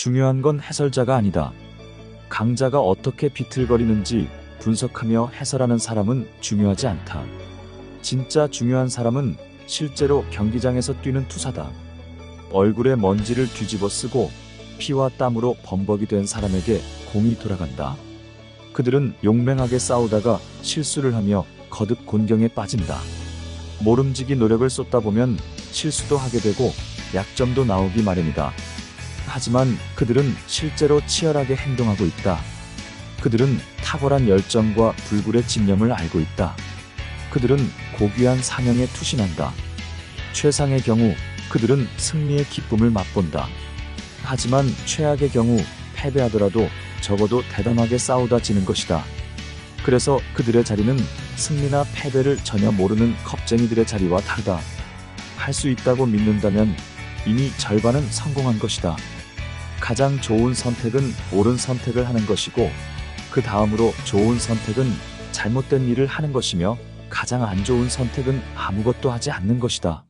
중요한 건 해설자가 아니다. 강자가 어떻게 비틀거리는지 분석하며 해설하는 사람은 중요하지 않다. 진짜 중요한 사람은 실제로 경기장에서 뛰는 투사다. 얼굴에 먼지를 뒤집어 쓰고 피와 땀으로 범벅이 된 사람에게 공이 돌아간다. 그들은 용맹하게 싸우다가 실수를 하며 거듭 곤경에 빠진다. 모름지기 노력을 쏟다 보면 실수도 하게 되고 약점도 나오기 마련이다. 하지만 그들은 실제로 치열하게 행동하고 있다. 그들은 탁월한 열정과 불굴의 집념을 알고 있다. 그들은 고귀한 사명에 투신한다. 최상의 경우 그들은 승리의 기쁨을 맛본다. 하지만 최악의 경우 패배하더라도 적어도 대담하게 싸우다 지는 것이다. 그래서 그들의 자리는 승리나 패배를 전혀 모르는 겁쟁이들의 자리와 다르다. 할 수 있다고 믿는다면 이미 절반은 성공한 것이다. 가장 좋은 선택은 옳은 선택을 하는 것이고, 그 다음으로 좋은 선택은 잘못된 일을 하는 것이며, 가장 안 좋은 선택은 아무것도 하지 않는 것이다.